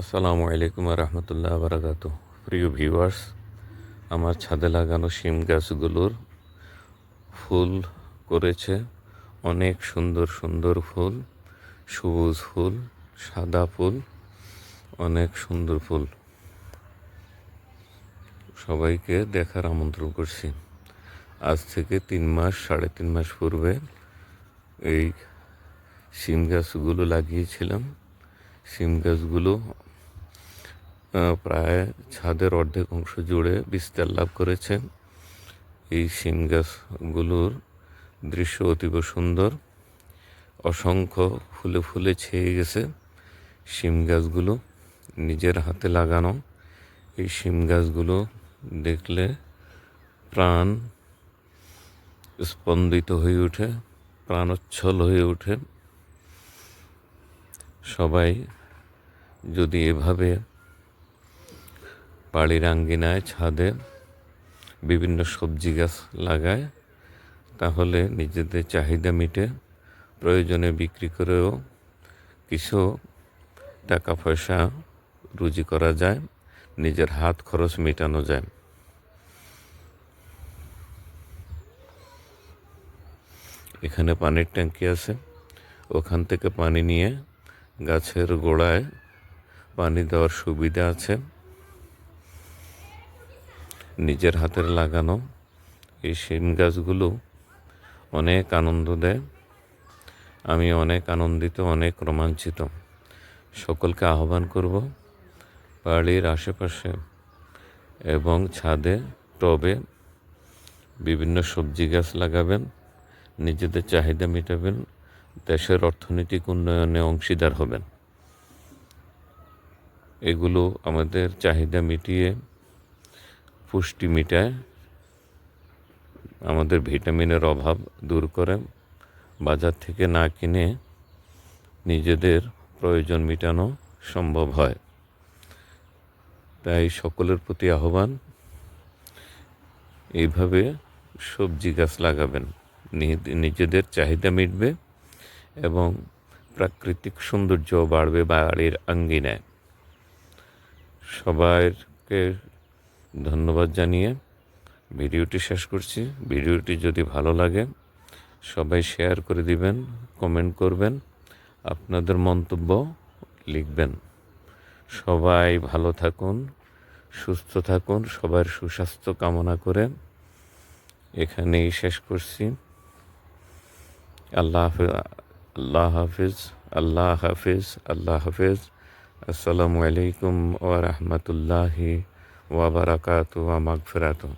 আসসালামু আলাইকুম রহমতুল্লাহ বারাকাত প্রিয় ভিউয়ার্স, আমার ছাদে লাগানো শিম গাছগুলোর ফুল করেছে। অনেক সুন্দর সুন্দর ফুল, সবুজ ফুল, সাদা ফুল, অনেক সুন্দর ফুল। সবাইকে দেখার আমন্ত্রণ করছি। আজ থেকে তিন মাস, সাড়ে তিন মাস পূর্বে এই শিম গাছগুলো লাগিয়েছিলাম। শিম গাছগুলো প্রায় ছাদের অর্ধেক অংশ জুড়ে বিস্তার লাভ করেছে। এই শিম গাছগুলোর দৃশ্য অতীব সুন্দর। অসংখ্য ফুলে ফুলে ছেয়ে গেছে শিম গাছগুলো নিজের হাতে লাগানো। এই শিম গাছগুলো দেখলে প্রাণ স্পন্দিত হয়ে ওঠে, প্রাণোচ্ছল হয়ে ওঠে। সবাই যদি এভাবে বাড়ির আঙ্গিনায় ছাদে বিভিন্ন সবজি গাছ লাগায়, তাহলে নিজেদের চাহিদা মিটে প্রয়োজনে বিক্রি করেও কিছু টাকা পয়সা রুজি করা যায়, নিজের হাত খরচ মেটানো যায়। এখানে পানির ট্যাঙ্কি আছে, ওখান থেকে পানি নিয়ে গাছের গোড়ায় পানি দেওয়ার সুবিধা আছে। নিজের হাতের লাগানো এই শিম গাছগুলো অনেক আনন্দ দেয়। আমি অনেক আনন্দিত, অনেক রোমাঞ্চিত। সকলকে আহ্বান করব বাড়ির আশেপাশে এবং ছাদে, টবে বিভিন্ন সবজি গাছ লাগাবেন, নিজেদের চাহিদা মেটাবেন, দেশের অর্থনৈতিক উন্নয়নে অংশীদার হবেন। এগুলো আমাদের চাহিদা মিটিয়ে, পুষ্টি মিটায়, আমাদের ভিটামিনের অভাব দূর করে, বাজার থেকে না কিনে নিজেদের প্রয়োজন মেটানো সম্ভব হয়। তাই সকলের প্রতি আহ্বান, এইভাবে সবজি গাছ লাগাবেন। নিজেদের চাহিদা মিটবে এবং প্রাকৃতিক সৌন্দর্য বাড়বে বাড়ির আঙ্গিনায়। সবাইকে ধন্যবাদ জানিয়ে ভিডিওটি শেষ করছি। ভিডিওটি যদি ভালো লাগে, সবাই শেয়ার করে দিবেন, কমেন্ট করবেন, আপনাদের মন্তব্য লিখবেন। সবাই ভালো থাকুন, সুস্থ থাকুন, সবার সুস্বাস্থ্য কামনা করে এখানেই শেষ করছি। আল্লাহ হাফিজ আল্লাহ হাফিজ আল্লাহ হাফিজ আল্লাহ হাফিজ। আসসালামু আলাইকুম ওয়া রাহমাতুল্লাহি ওয়া বারাকাতু ওয়া মাগফিরাতু